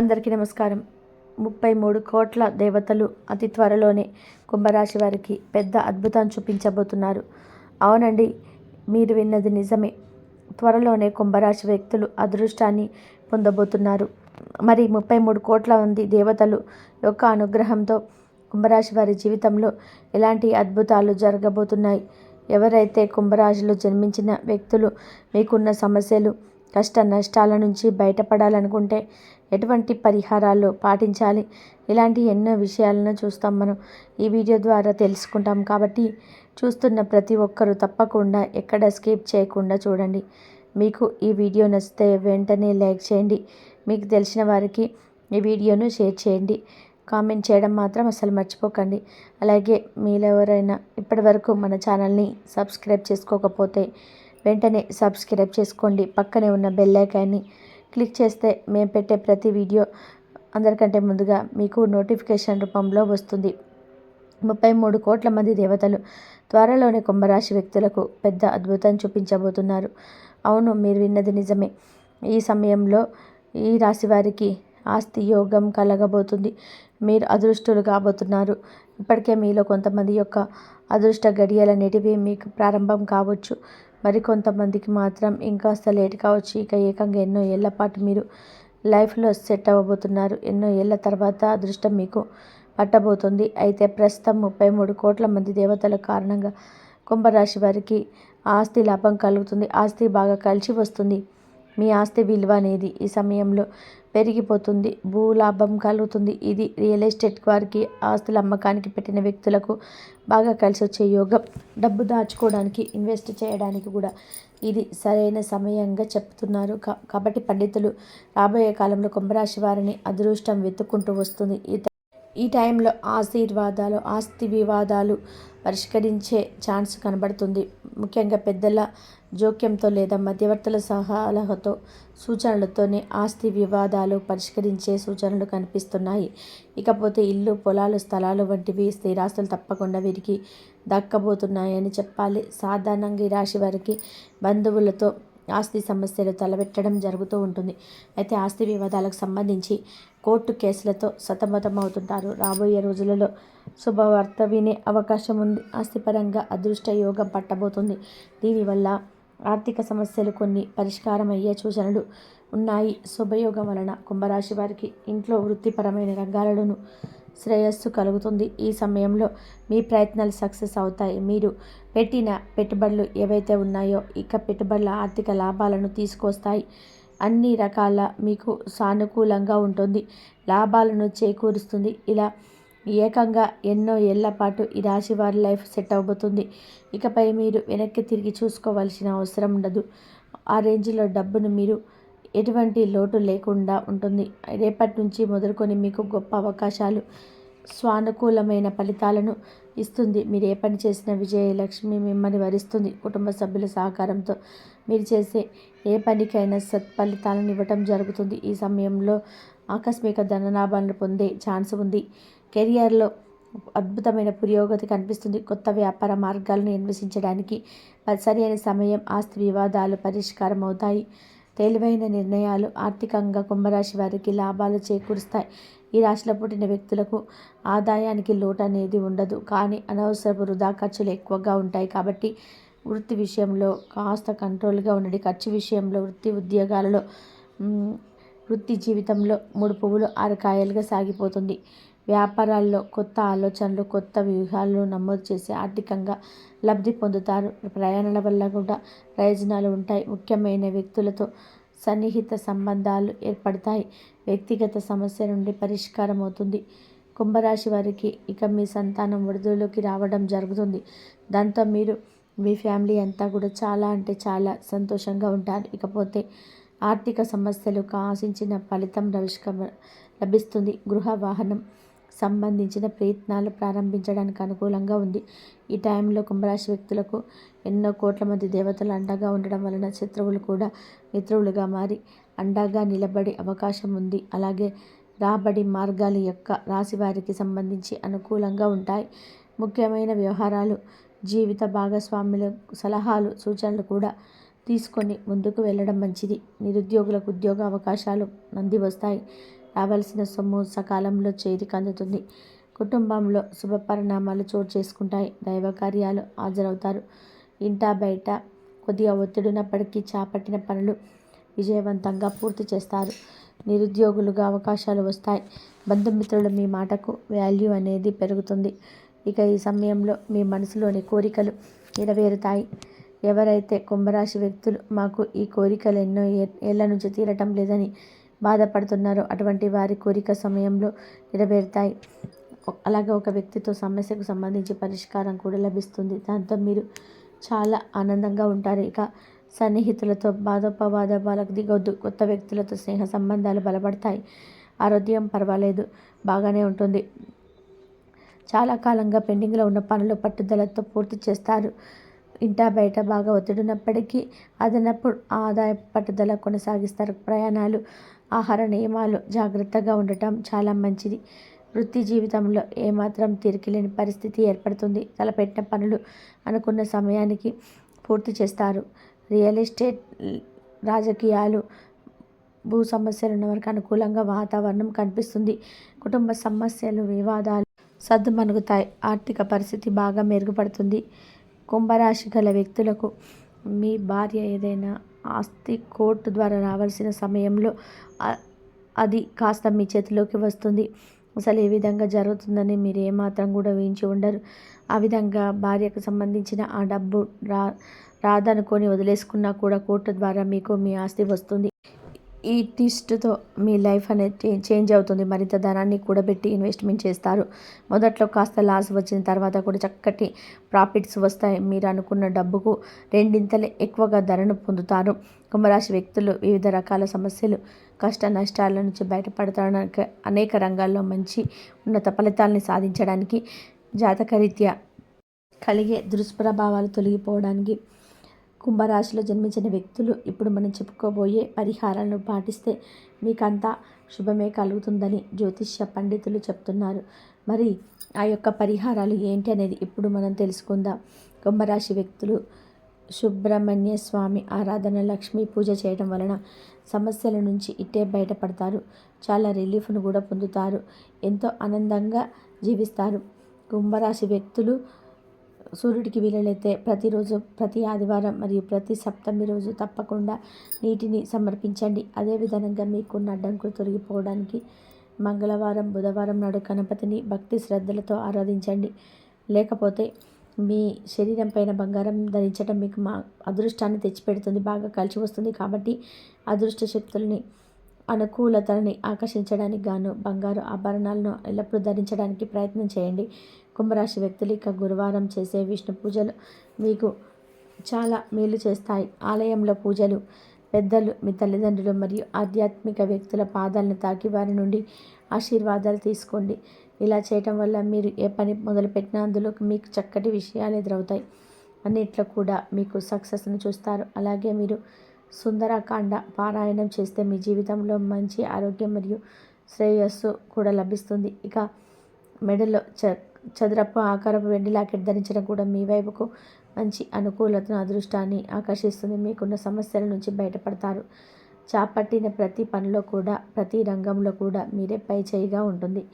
అందరికీ నమస్కారం. ముప్పై మూడు కోట్ల దేవతలు అతి త్వరలోనే కుంభరాశి వారికి పెద్ద అద్భుతం చూపించబోతున్నారు. అవునండి మీరు విన్నది నిజమే. త్వరలోనే కుంభరాశి వ్యక్తులు అదృష్టాన్ని పొందబోతున్నారు. మరి ముప్పై మూడు కోట్ల మంది దేవతలు యొక్క అనుగ్రహంతో కుంభరాశి వారి జీవితంలో ఎలాంటి అద్భుతాలు జరగబోతున్నాయి? ఎవరైతే కుంభరాశిలో జన్మించిన వ్యక్తులు మీకున్న సమస్యలు కష్ట నష్టాల నుంచి బయటపడాలనుకుంటే ఎటువంటి పరిహారాలు పాటించాలి? ఇలాంటి ఎన్నో విషయాలను చూస్తాం మనం. ఈ వీడియో ద్వారా తెలుసుకుంటాం కాబట్టి చూస్తున్న ప్రతి ఒక్కరూ తప్పకుండా ఎక్కడ స్కిప్ చేయకుండా చూడండి. మీకు ఈ వీడియో నచ్చితే వెంటనే లైక్ చేయండి. మీకు తెలిసిన వారికి ఈ వీడియోను షేర్ చేయండి. కామెంట్ చేయడం మాత్రం అసలు మర్చిపోకండి. అలాగే మీరు ఎవరైనా ఇప్పటివరకు మన ఛానల్ని సబ్స్క్రైబ్ చేసుకోకపోతే వెంటనే సబ్స్క్రైబ్ చేసుకోండి. పక్కనే ఉన్న బెల్ ఐకాన్ని క్లిక్ చేస్తే మేము పెట్టే ప్రతి వీడియో అందరికంటే ముందుగా మీకు నోటిఫికేషన్ రూపంలో వస్తుంది. ముప్పై మూడు కోట్ల మంది దేవతలు త్వరలోనే కుంభరాశి వ్యక్తులకు పెద్ద అద్భుతం చూపించబోతున్నారు. అవును మీరు విన్నది నిజమే. ఈ సమయంలో ఈ రాశి వారికి ఆస్తి యోగం కలగబోతుంది. మీరు అదృష్టులు కాబోతున్నారు. ఇప్పటికే మీలో కొంతమంది యొక్క అదృష్ట గడియలనేటివి మీకు ప్రారంభం కావచ్చు. మరి కొంతమందికి మాత్రం ఇంకాస్త లేటుగా వచ్చి ఇక ఏకంగా ఎన్నో ఏళ్ళ పాటు మీరు లైఫ్లో సెట్ అవ్వబోతున్నారు. ఎన్నో ఏళ్ళ తర్వాత అదృష్టం మీకు పట్టబోతుంది. అయితే ప్రస్తుతం ముప్పై మూడు కోట్ల మంది దేవతల కారణంగా కుంభరాశి వారికి ఆస్తి లాభం కలుగుతుంది. ఆస్తి బాగా కలిసి వస్తుంది. మీ ఆస్తి విలువ అనేది ఈ సమయంలో పెరిగిపోతుంది. భూ లాభం కలుగుతుంది. ఇది రియల్ ఎస్టేట్ వారికి ఆస్తుల అమ్మకానికి పెట్టిన వ్యక్తులకు బాగా కలిసి వచ్చే యోగం. డబ్బు దాచుకోవడానికి ఇన్వెస్ట్ చేయడానికి కూడా ఇది సరైన సమయంగా చెప్తున్నారు. కాబట్టి పండితులు రాబోయే కాలంలో కుంభరాశి వారిని అదృష్టం వెతుక్కుంటూ వస్తుంది. ఈ టైంలో ఆశీర్వాదాలు ఆస్తి వివాదాలు పరిష్కరించే ఛాన్స్ కనబడుతుంది. ముఖ్యంగా పెద్దల జోక్యంతో లేదా మధ్యవర్తుల సలహాలతో సూచనలతోనే ఆస్తి వివాదాలు పరిష్కరించే సూచనలు కనిపిస్తున్నాయి. ఇకపోతే ఇల్లు పొలాలు స్థలాలు వంటివి స్థిరాస్తులు తప్పకుండా వీరికి దక్కబోతున్నాయని చెప్పాలి. సాధారణంగా ఈ రాశి వారికి బంధువులతో ఆస్తి సమస్యలు తలబెట్టడం జరుగుతూ ఉంటుంది. అయితే ఆస్తి వివాదాలకు సంబంధించి కోర్టు కేసులతో సతమతమవుతుంటారు. రాబోయే రోజులలో శుభవార్త వినే అవకాశం ఉంది. ఆస్తిపరంగా అదృష్ట యోగం పట్టబోతుంది. దీనివల్ల ఆర్థిక సమస్యలు కొన్ని పరిష్కారం అయ్యే సూచనలు ఉన్నాయి. శుభయోగం వలన కుంభరాశి వారికి ఇంట్లో వృత్తిపరమైన రంగాలలోనూ శ్రేయస్సు కలుగుతుంది. ఈ సమయంలో మీ ప్రయత్నాలు సక్సెస్ అవుతాయి. మీరు పెట్టిన పెట్టుబడులు ఏవైతే ఉన్నాయో ఇక పెట్టుబడుల ఆర్థిక లాభాలను తీసుకొస్తాయి. అన్ని రకాల మీకు సానుకూలంగా ఉంటుంది. లాభాలను చేకూరుస్తుంది. ఇలా ఏకంగా ఎన్నో ఏళ్ళ పాటు ఈ రాశి వారి లైఫ్ సెట్ అవబోతుంది ఇకపై మీరు వెనక్కి తిరిగి చూసుకోవాల్సిన అవసరం ఉండదు. ఆ రేంజ్లో డబ్బును మీరు ఎటువంటి లోటు లేకుండా ఉంటుంది. రేపటి నుంచి మొదలుకొని మీకు గొప్ప అవకాశాలు స్వానుకూలమైన ఫలితాలను ఇస్తుంది. మీరు ఏ పని చేసిన విజయలక్ష్మి మిమ్మల్ని వరిస్తుంది. కుటుంబ సభ్యుల సహకారంతో మీరు చేసే ఏ పనికైనా సత్ఫలితాలను ఇవ్వటం జరుగుతుంది. ఈ సమయంలో ఆకస్మిక ధనలాభాలను పొందే ఛాన్స్ ఉంది. కెరియర్లో అద్భుతమైన పురోగతి కనిపిస్తుంది. కొత్త వ్యాపార మార్గాలను అన్వేషించడానికి సరైన సమయం ఆస్తి వివాదాలు పరిష్కారం అవుతాయి. తెలివైన నిర్ణయాలు ఆర్థికంగా కుంభరాశి వారికి లాభాలు చేకూరుస్తాయి. ఈ రాశిలో పుట్టిన వ్యక్తులకు ఆదాయానికి లోటు అనేది ఉండదు. కానీ అనవసరపు వృధా ఖర్చులు ఎక్కువగా ఉంటాయి కాబట్టి వృత్తి విషయంలో కాస్త కంట్రోల్గా ఉండండి. ఖర్చు విషయంలో వృత్తి ఉద్యోగాలలో వృత్తి జీవితంలో మూడు పువ్వులు ఆరు కాయలుగా సాగిపోతుంది. వ్యాపారాల్లో కొత్త ఆలోచనలు కొత్త వ్యూహాలను నమోదు చేసి ఆర్థికంగా లబ్ధి పొందుతారు. ప్రయాణాల వల్ల కూడా ప్రయోజనాలు ఉంటాయి. ముఖ్యమైన వ్యక్తులతో సన్నిహిత సంబంధాలు ఏర్పడతాయి. వ్యక్తిగత సమస్య నుండి పరిష్కారం అవుతుంది. కుంభరాశి వారికి ఇక మీ సంతానం విడుదలలోకి రావడం జరుగుతుంది. దాంతో మీరు మీ ఫ్యామిలీ అంతా కూడా చాలా అంటే చాలా సంతోషంగా ఉంటారు. ఇకపోతే ఆర్థిక సమస్యలు ఆశించిన ఫలితం లభిస్తుంది. గృహ వాహనం సంబంధించిన ప్రయత్నాలు ప్రారంభించడానికి అనుకూలంగా ఉంది. ఈ టైంలో కుంభరాశి వ్యక్తులకు ఎన్నో కోట్ల మంది దేవతలు అండగా ఉండడం వలన శత్రువులు కూడా మిత్రులుగా మారి అండగా నిలబడే అవకాశం ఉంది. అలాగే రాబడి మార్గాల యొక్క రాశి వారికి సంబంధించి అనుకూలంగా ఉంటాయి. ముఖ్యమైన వ్యవహారాలు జీవిత భాగస్వాముల సలహాలు సూచనలు కూడా తీసుకొని ముందుకు వెళ్ళడం మంచిది. నిరుద్యోగులకు ఉద్యోగ అవకాశాలు నంది వస్తాయి. రావాల్సిన సొమ్ము సకాలంలో చేతికి అందుతుంది. కుటుంబంలో శుభ పరిణామాలు చోటు చేసుకుంటాయి. దైవ కార్యాలు హాజరవుతారు. ఇంటా బయట కొద్దిగా ఒత్తిడినప్పటికీ చేపట్టిన పనులు విజయవంతంగా పూర్తి చేస్తారు. నిరుద్యోగులుగా అవకాశాలు వస్తాయి. బంధుమిత్రులు మీ మాటకు వాల్యూ అనేది పెరుగుతుంది. ఇక ఈ సమయంలో మీ మనసులోని కోరికలు నెరవేరుతాయి. ఎవరైతే కుంభరాశి వ్యక్తులు మాకు ఈ కోరికలు ఎన్నో ఏళ్ళ నుంచి తీరటం లేదని బాధపడుతున్నారో అటువంటి వారి కోరిక సమయంలో నెరవేరుతాయి. అలాగే ఒక వ్యక్తితో సమస్యకు సంబంధించి పరిష్కారం కూడా లభిస్తుంది. దాంతో మీరు చాలా ఆనందంగా ఉంటారు. ఇక సన్నిహితులతో బాధోపవాదాలకు దిగొద్దు. కొత్త వ్యక్తులతో స్నేహ సంబంధాలు బలపడతాయి. ఆరోగ్యం పర్వాలేదు. బాగానే ఉంటుంది. చాలా కాలంగా పెండింగ్లో ఉన్న పనులు పట్టుదలతో పూర్తి చేస్తారు. ఇంటా బయట బాగా ఒత్తిడినప్పటికీ అదనపు ఆదాయ పట్టుదల కొనసాగిస్తారు. ప్రయాణాలు ఆహార నియమాలు జాగ్రత్తగా ఉండటం చాలా మంచిది. వృత్తి జీవితంలో ఏమాత్రం తిరిగిలేని పరిస్థితి ఏర్పడుతుంది. తలపెట్టిన పనులు అనుకున్న సమయానికి పూర్తి చేస్తారు. రియల్ ఎస్టేట్ రాజకీయాలు భూ సమస్యలు ఉన్న వారికి అనుకూలంగా వాతావరణం కనిపిస్తుంది. కుటుంబ సమస్యలు వివాదాలు సద్దుమణుగుతాయి. ఆర్థిక పరిస్థితి బాగా మెరుగుపడుతుంది. కుంభరాశి గల వ్యక్తులకు మీ భార్య ఏదైనా ఆస్తి కోర్టు ద్వారా రావాల్సిన సమయంలో అది కాస్త మీ చేతిలోకి వస్తుంది. అసలు ఏ విధంగా జరుగుతుందని మీరు ఏమాత్రం కూడా వేయించి ఉండరు. ఆ విధంగా భార్యకు సంబంధించిన ఆ డబ్బు రా రాదనుకొని వదిలేసుకున్నా కూడా కోర్టు ద్వారా మీకు మీ ఆస్తి వస్తుంది. ఈ టిస్ట్తో మీ లైఫ్ అనేది చేంజ్ అవుతుంది. మరింత ధనాన్ని కూడబెట్టి ఇన్వెస్ట్మెంట్ చేస్తారు. మొదట్లో కాస్త లాస్ వచ్చిన తర్వాత కూడా చక్కటి ప్రాఫిట్స్ వస్తాయి. మీరు అనుకున్న డబ్బుకు రెండింతలే ఎక్కువగా ధరను పొందుతారు. కుంభరాశి వ్యక్తులు వివిధ రకాల సమస్యలు కష్ట నష్టాల నుంచి బయటపడటానికి అనేక రంగాల్లో మంచి ఉన్నత ఫలితాలని సాధించడానికి జాతకరీత్యా కలిగే దుష్ప్రభావాలు తొలగిపోవడానికి కుంభరాశిలో జన్మించిన వ్యక్తులు ఇప్పుడు మనం చెప్పుకోబోయే పరిహారాలను పాటిస్తే మీకంతా శుభమే కలుగుతుందని జ్యోతిష్య పండితులు చెప్తున్నారు. మరి ఆ యొక్క పరిహారాలు ఏంటి అనేది ఇప్పుడు మనం తెలుసుకుందాం. కుంభరాశి వ్యక్తులు సుబ్రహ్మణ్య స్వామి ఆరాధన లక్ష్మీ పూజ చేయడం వలన సమస్యల నుంచి ఇట్టే బయటపడతారు. చాలా రిలీఫ్ను కూడా పొందుతారు. ఎంతో ఆనందంగా జీవిస్తారు. కుంభరాశి వ్యక్తులు సూర్యుడికి వీలైతే ప్రతిరోజు ప్రతి ఆదివారం మరియు ప్రతి సప్తమి రోజు తప్పకుండా నీటిని సమర్పించండి. అదేవిధంగా మీకున్న అడ్డంకులు తొలగిపోవడానికి మంగళవారం బుధవారం నాడు గణపతిని భక్తి శ్రద్ధలతో ఆరాధించండి. లేకపోతే మీ శరీరం పైన బంగారం ధరించడం మీకు మా అదృష్టాన్ని తెచ్చిపెడుతుంది బాగా కలిసి వస్తుంది. కాబట్టి అదృష్ట శక్తుల్ని అనుకూలతని ఆకర్షించడానికి గాను బంగారు ఆభరణాలను ఎల్లప్పుడూ ధరించడానికి ప్రయత్నం చేయండి. కుంభరాశి వ్యక్తులు ఇక గురువారం చేసే విష్ణు పూజలు మీకు చాలా మేలు చేస్తాయి. ఆలయంలో పూజలు పెద్దలు మీ తల్లిదండ్రులు మరియు ఆధ్యాత్మిక వ్యక్తుల పాదాలను తాకి వారి నుండి ఆశీర్వాదాలు తీసుకోండి. ఇలా చేయటం వల్ల మీరు ఏ పని మొదలుపెట్టినా అందులో మీకు చక్కటి విషయాలు ఎదురవుతాయి. అన్నిట్లో కూడా మీకు సక్సెస్ను చూస్తారు. అలాగే మీరు సుందరకాండ పారాయణం చేస్తే మీ జీవితంలో మంచి ఆరోగ్యం మరియు శ్రేయస్సు కూడా లభిస్తుంది. ఇక మెడలో చ చదరపు ఆకారపు వెండి లాకెట్ ధరించడం కూడా మీ వైపుకు మంచి అనుకూలతను అదృష్టాన్ని ఆకర్షిస్తుంది. మీకున్న సమస్యల నుంచి బయటపడతారు. చేపట్టిన ప్రతి పనిలో కూడా ప్రతి రంగంలో కూడా మీరే పై చేయిగా ఉంటుంది.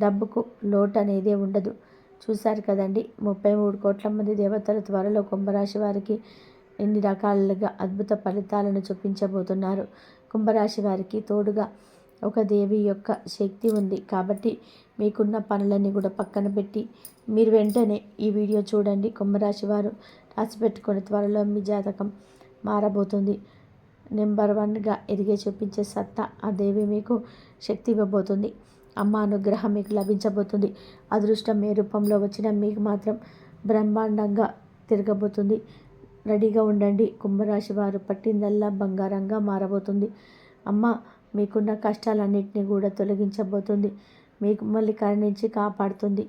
డబ్బుకు లోటు అనేది ఉండదు. చూశారు కదండి ముప్పై మూడు కోట్ల మంది దేవతల త్వరలో కుంభరాశి వారికి ఎన్ని రకాలుగా అద్భుత ఫలితాలను చూపించబోతున్నారు. కుంభరాశి వారికి తోడుగా ఒక దేవి యొక్క శక్తి ఉంది కాబట్టి మీకున్న పనులన్నీ కూడా పక్కన పెట్టి మీరు వెంటనే ఈ వీడియో చూడండి. కుంభరాశి వారు రాసి పెట్టుకుని త్వరలో మీ జాతకం మారబోతుంది. నెంబర్ వన్గా ఎదిగే చూపించే సత్తా ఆ దేవి మీకు శక్తి ఇవ్వబోతుంది. అమ్మ అనుగ్రహం మీకు లభించబోతుంది. అదృష్టం ఏ రూపంలో వచ్చినా మీకు మాత్రం బ్రహ్మాండంగా తిరగబోతుంది. రెడీగా ఉండండి. కుంభరాశి వారు పట్టిందల్లా బంగారంగా మారబోతుంది. అమ్మ మీకున్న కష్టాలన్నింటినీ కూడా తొలగించబోతుంది. మీకు మళ్ళీ కరుణించి కాపాడుతుంది.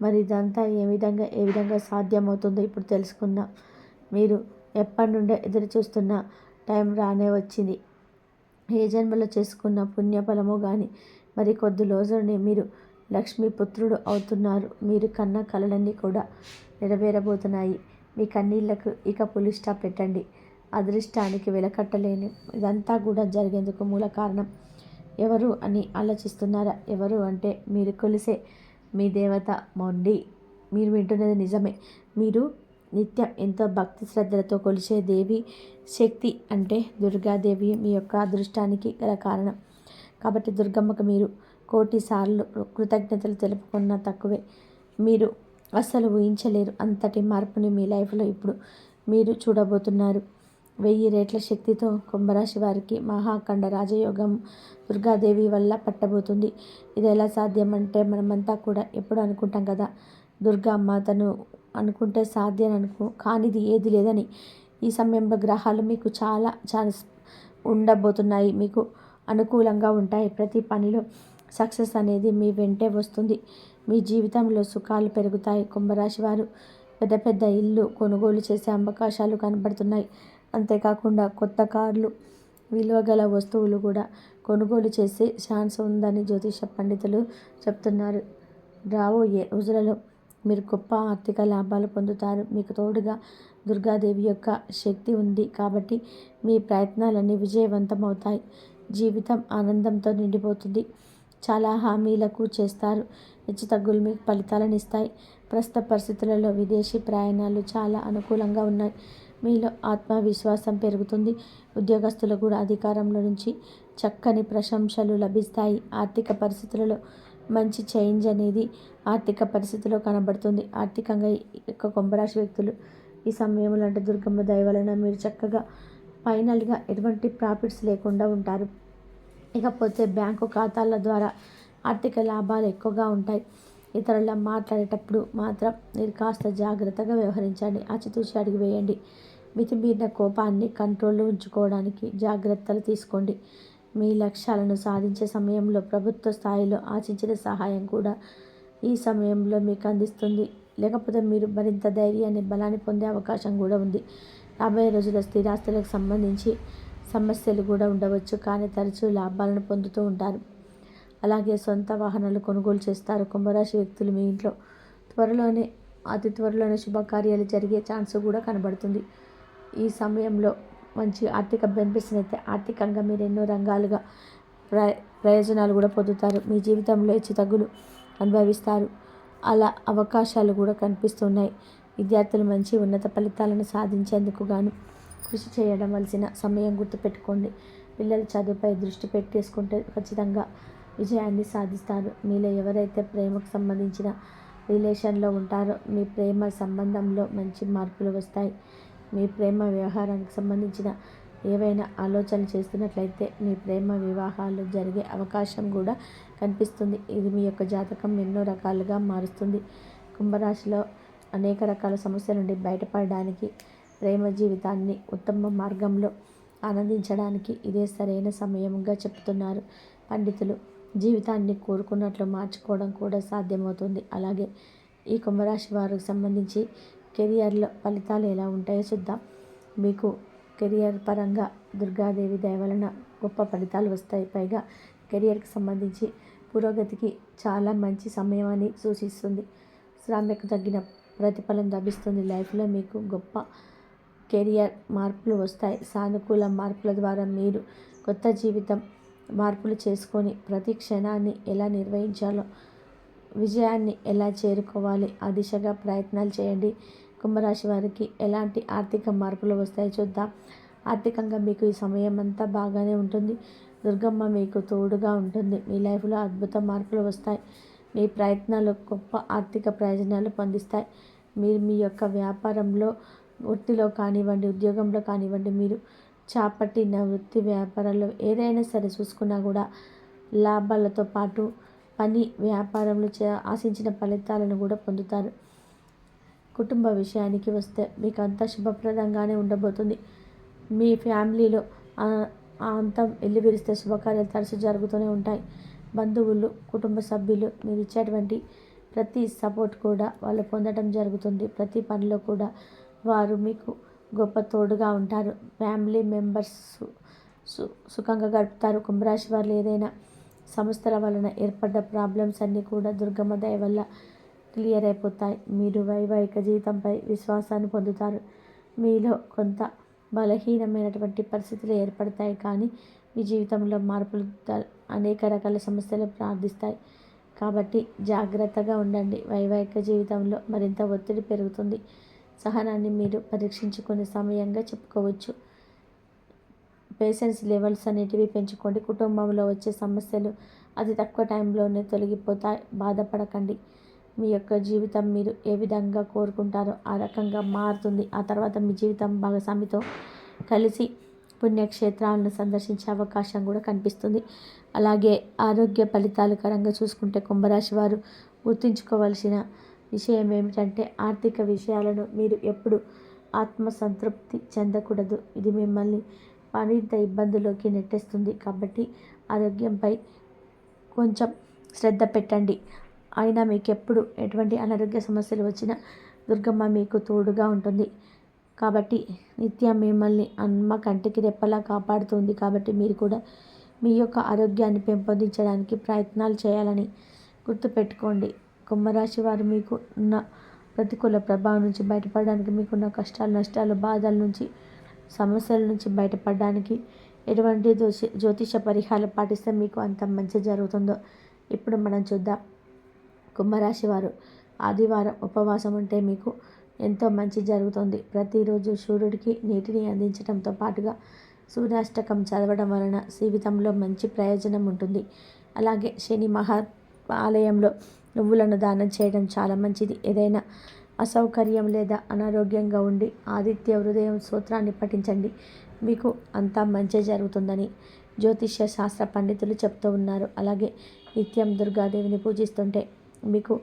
మరి ఇదంతా ఏ విధంగా ఏ విధంగా సాధ్యమవుతుందో ఇప్పుడు తెలుసుకుందాం. మీరు ఎప్పటి నుండో ఎదురు చూస్తున్న టైం రానే వచ్చింది. ఏ జన్మలో చేసుకున్న పుణ్యఫలము కానీ మరి కొద్ది రోజులని మీరు లక్ష్మీపుత్రుడు అవుతున్నారు. మీరు కన్న కలలన్నీ కూడా నెరవేరబోతున్నాయి. మీ కన్నీళ్ళకు ఇక పులి స్టాప్ పెట్టండి. అదృష్టానికి వెలకట్టలేని ఇదంతా కూడా జరిగేందుకు మూల కారణం ఎవరు అని ఆలోచిస్తున్నారా? ఎవరు అంటే మీరు కొలిసే మీ దేవత మొండి. మీరు వింటున్నది నిజమే. మీరు నిత్యం ఎంతో భక్తి శ్రద్ధలతో కొలిచే దేవి శక్తి అంటే దుర్గాదేవి మీ యొక్క అదృష్టానికి గల కారణం. కాబట్టి దుర్గమ్మకు మీరు కోటి సార్లు కృతజ్ఞతలు తెలుపుకున్న తక్కువే. మీరు అస్సలు ఊహించలేరు అంతటి మార్పుని మీ లైఫ్లో ఇప్పుడు మీరు చూడబోతున్నారు. వెయ్యి రేట్ల శక్తితో కుంభరాశి వారికి మహాఖండ రాజయోగం దుర్గాదేవి వల్ల పట్టబోతుంది. ఇది ఎలా సాధ్యం అంటే మనమంతా కూడా ఎప్పుడు అనుకుంటాం కదా దుర్గా తను అనుకుంటే సాధ్యం అనుకో కానిది ఏది లేదని. ఈ సమయంలో గ్రహాలు మీకు చాలా ఛాన్స్ ఉండబోతున్నాయి. మీకు అనుకూలంగా ఉంటాయి. ప్రతి పనిలో సక్సెస్ అనేది మీ వెంటే వస్తుంది. మీ జీవితంలో సుఖాలు పెరుగుతాయి. కుంభరాశి వారు పెద్ద పెద్ద ఇల్లు కొనుగోలు చేసే అవకాశాలు కనబడుతున్నాయి. అంతేకాకుండా కొత్త కార్లు విలువ గల వస్తువులు కూడా కొనుగోలు చేసే ఛాన్స్ ఉందని జ్యోతిష పండితులు చెప్తున్నారు. రాబోయే రోజులలో మీరు గొప్ప ఆర్థిక లాభాలు పొందుతారు. మీకు తోడుగా దుర్గాదేవి యొక్క శక్తి ఉంది కాబట్టి మీ ప్రయత్నాలన్నీ విజయవంతమవుతాయి. జీవితం ఆనందంతో నిండిపోతుంది. చాలా హామీలకు చేస్తారు. హెచ్చుతగ్గులు మీకు ఫలితాలను ఇస్తాయి ప్రస్తుత పరిస్థితులలో విదేశీ ప్రయాణాలు చాలా అనుకూలంగా ఉన్నాయి. మీలో ఆత్మవిశ్వాసం పెరుగుతుంది. ఉద్యోగస్తులు కూడా అధికారంలో నుంచి చక్కని ప్రశంసలు లభిస్తాయి. ఆర్థిక పరిస్థితులలో మంచి చేంజ్ అనేది ఆర్థిక పరిస్థితిలో కనబడుతుంది. ఆర్థికంగా యొక్క కుంభరాశి వ్యక్తులు ఈ సమయంలో అంటే దుర్గమ్మ దయ వలన మీరు చక్కగా ఫైనల్గా ఎటువంటి ప్రాఫిట్స్ లేకుండా ఉంటారు. ఇకపోతే బ్యాంకు ఖాతాల ద్వారా ఆర్థిక లాభాలు ఎక్కువగా ఉంటాయి. ఇతరుల మాట్లాడేటప్పుడు మాత్రం మీరు కాస్త జాగ్రత్తగా వ్యవహరించండి. అచితూచి అడిగి వేయండి. మితిమీరిన కోపాన్ని కంట్రోల్లో ఉంచుకోవడానికి జాగ్రత్తలు తీసుకోండి. మీ లక్ష్యాలను సాధించే సమయంలో ప్రభుత్వ స్థాయిలో ఆశించిన సహాయం కూడా ఈ సమయంలో మీకు అందిస్తుంది. లేకపోతే మీరు మరింత ధైర్యాన్ని బలాన్ని పొందే అవకాశం కూడా ఉంది. రాబోయే రోజుల స్థిరాస్తులకు సంబంధించి సమస్యలు కూడా ఉండవచ్చు కానీ తరచూ లాభాలను పొందుతూ ఉంటారు. అలాగే సొంత వాహనాలు కొనుగోలు చేస్తారు. కుంభరాశి వ్యక్తులు మీ ఇంట్లో త్వరలోనే అతి త్వరలోనే శుభకార్యాలు జరిగే ఛాన్స్ కూడా కనబడుతుంది. ఈ సమయంలో మంచి ఆర్థిక బెనిఫిట్స్ని అయితే ఆర్థికంగా మీరు ఎన్నో రంగాలుగా ప్ర ప్రయోజనాలు కూడా పొందుతారు. మీ జీవితంలో హెచ్చు తగ్గులు అనుభవిస్తారు. అలా అవకాశాలు కూడా కనిపిస్తున్నాయి. విద్యార్థులు మంచి ఉన్నత ఫలితాలను సాధించేందుకు గాను కృషి చేయడం వలసిన సమయం గుర్తుపెట్టుకోండి. పిల్లలు చదువుపై దృష్టి పెట్టేసుకుంటే ఖచ్చితంగా విజయాన్ని సాధిస్తారు. మీలో ఎవరైతే ప్రేమకు సంబంధించిన రిలేషన్లో ఉంటారో మీ ప్రేమ సంబంధంలో మంచి మార్పులు వస్తాయి. మీ ప్రేమ వ్యవహారానికి సంబంధించిన ఏవైనా ఆలోచనలు చేస్తున్నట్లయితే మీ ప్రేమ వివాహాలు జరిగే అవకాశం కూడా కనిపిస్తుంది. ఇది మీ యొక్క జాతకం ఎన్నో రకాలుగా మారుస్తుంది. కుంభరాశిలో అనేక రకాల సమస్యల నుండి బయటపడడానికి ప్రేమ జీవితాన్ని ఉత్తమ మార్గంలో ఆనందించడానికి ఇదే సరైన సమయంగా చెప్తున్నారు పండితులు. జీవితాన్ని కోరుకున్నట్లు మార్చుకోవడం కూడా సాధ్యమవుతుంది. అలాగే ఈ కుంభరాశి వారికి సంబంధించి కెరియర్లో ఫలితాలు ఎలా ఉంటాయో చూద్దాం. మీకు కెరియర్ పరంగా దుర్గాదేవి దయ వలన గొప్ప ఫలితాలు వస్తాయి. పైగా కెరియర్కి సంబంధించి పురోగతికి చాలా మంచి సమయం అని సూచిస్తుంది. శ్రామ్యకు తగ్గిన ప్రతిఫలం లభిస్తుంది. లైఫ్లో మీకు గొప్ప కెరియర్ మార్పులు వస్తాయి. సానుకూల మార్పుల ద్వారా మీరు కొత్త జీవితం మార్పులు చేసుకొని ప్రతి క్షణాన్ని ఎలా నిర్వహించాలో విజయాన్ని ఎలా చేరుకోవాలి ఆ దిశగా ప్రయత్నాలు చేయండి. కుంభరాశి వారికి ఎలాంటి ఆర్థిక మార్పులు వస్తాయో చూద్దాం. ఆర్థికంగా మీకు ఈ సమయం అంతా బాగానే ఉంటుంది. దుర్గమ్మ మీకు తోడుగా ఉంటుంది. మీ లైఫ్లో అద్భుత మార్పులు వస్తాయి. మీ ప్రయత్నాలు గొప్ప ఆర్థిక ప్రయోజనాలు పొందిస్తాయి. మీరు మీ యొక్క వ్యాపారంలో వృత్తిలో కానివ్వండి ఉద్యోగంలో కానివ్వండి మీరు చేపట్టిన వృత్తి వ్యాపారాల్లో ఏదైనా సరే చూసుకున్నా కూడా లాభాలతో పాటు పని వ్యాపారంలో చే ఆశించిన ఫలితాలను కూడా పొందుతారు. కుటుంబ విషయానికి వస్తే మీకు అంతా శుభప్రదంగానే ఉండబోతుంది. మీ ఫ్యామిలీలో అంతం అంతా విరిస్తే శుభకార్యాలు తరచు జరుగుతూనే ఉంటాయి. బంధువులు కుటుంబ సభ్యులు మీరు ఇచ్చేటువంటి ప్రతి సపోర్ట్ కూడా వాళ్ళు పొందడం జరుగుతుంది. ప్రతి పనిలో కూడా వారు మీకు గొప్ప తోడుగా ఉంటారు. ఫ్యామిలీ మెంబర్స్ సు సుఖంగా గడుపుతారు. కుంభరాశి వాళ్ళు ఏదైనా సంస్థల వలన ఏర్పడ్డ ప్రాబ్లమ్స్ అన్నీ కూడా దుర్గమ్మ దయ వల్ల క్లియర్ అయిపోతాయి. మీరు వైవాహిక జీవితంపై విశ్వాసాన్ని పొందుతారు. మీలో కొంత బలహీనమైనటువంటి పరిస్థితులు ఏర్పడతాయి కానీ మీ జీవితంలో మార్పులు అనేక రకాల సమస్యలు ప్రార్థిస్తాయి. కాబట్టి జాగ్రత్తగా ఉండండి. వైవాహిక జీవితంలో మరింత ఒత్తిడి పెరుగుతుంది. సహనాన్ని మీరు పరీక్షించుకునే సమయంగా చెప్పుకోవచ్చు. పేషెన్స్ లెవెల్స్ అనేటివి పెంచుకోండి. కుటుంబంలో వచ్చే సమస్యలు అతి తక్కువ టైంలోనే తొలగిపోతాయి. బాధపడకండి. మీ యొక్క జీవితం మీరు ఏ విధంగా కోరుకుంటారో ఆ రకంగా మారుతుంది. ఆ తర్వాత మీ జీవితం భాగస్వామితో కలిసి పుణ్యక్షేత్రాలను సందర్శించే అవకాశం కూడా కనిపిస్తుంది. అలాగే ఆరోగ్య ఫలితాలు కరంగా చూసుకుంటే కుంభరాశి వారు గుర్తుంచుకోవలసిన విషయం ఏమిటంటే ఆర్థిక విషయాలను మీరు ఎప్పుడు ఆత్మసంతృప్తి చెందకూడదు. ఇది మిమ్మల్ని మరింత ఇబ్బందులోకి నెట్టేస్తుంది. కాబట్టి ఆరోగ్యంపై కొంచెం శ్రద్ధ పెట్టండి. అయినా మీకెప్పుడు ఎటువంటి అనారోగ్య సమస్యలు వచ్చినా దుర్గమ్మ మీకు తోడుగా ఉంటుంది. కాబట్టి నిత్యం మిమ్మల్ని అమ్మ కంటికి రెప్పలా కాపాడుతుంది. కాబట్టి మీరు కూడా మీ యొక్క ఆరోగ్యాన్ని పెంపొందించడానికి ప్రయత్నాలు చేయాలని గుర్తుపెట్టుకోండి. కుంభరాశి వారు మీకు ఉన్న ప్రతికూల ప్రభావం నుంచి బయటపడడానికి మీకున్న కష్టాలు నష్టాలు బాధల నుంచి సమస్యల నుంచి బయటపడడానికి ఎటువంటి జ్యోతిష పరిహారాలు పాటిస్తే మీకు అంత మంచి జరుగుతుందో ఇప్పుడు మనం చూద్దాం. కుంభరాశి వారు ఆదివారం ఉపవాసం ఉంటే మీకు ఎంతో మంచి జరుగుతుంది. ప్రతిరోజు సూర్యుడికి నీటిని అందించడంతో పాటుగా సూర్యాష్టకం చదవడం వలన జీవితంలో మంచి ప్రయోజనం ఉంటుంది. అలాగే శని మహా ఆలయంలో నువ్వులను దానం చేయడం చాలా మంచిది. ఏదైనా అసౌకర్యం లేదా అనారోగ్యంగా ఉండి ఆదిత్య హృదయం సూత్రాన్ని పఠించండి. మీకు అంతా మంచి జరుగుతుందని జ్యోతిష్య శాస్త్ర పండితులు చెప్తూ ఉన్నారు. అలాగే నిత్యం దుర్గాదేవిని పూజిస్తుంటే మీకు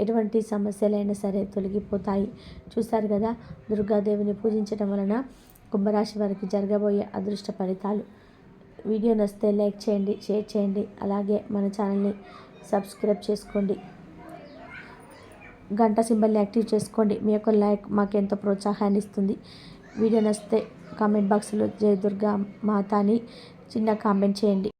ఎటువంటి సమస్యలైనా సరే తొలగిపోతాయి. చూస్తారు కదా దుర్గాదేవిని పూజించడం వలన కుంభరాశి వారికి జరగబోయే అదృష్ట ఫలితాలు. వీడియో నచ్చితే లైక్ చేయండి షేర్ చేయండి అలాగే మన ఛానల్ని సబ్స్క్రైబ్ చేసుకోండి. గంట సింబల్ని యాక్టివ్ చేసుకోండి. మీ యొక్క లైక్ మాకు ఎంతో ప్రోత్సాహాన్ని ఇస్తుంది. వీడియో నచ్చితే కామెంట్ బాక్స్లో జయ దుర్గా మాత అని చిన్న కామెంట్ చేయండి.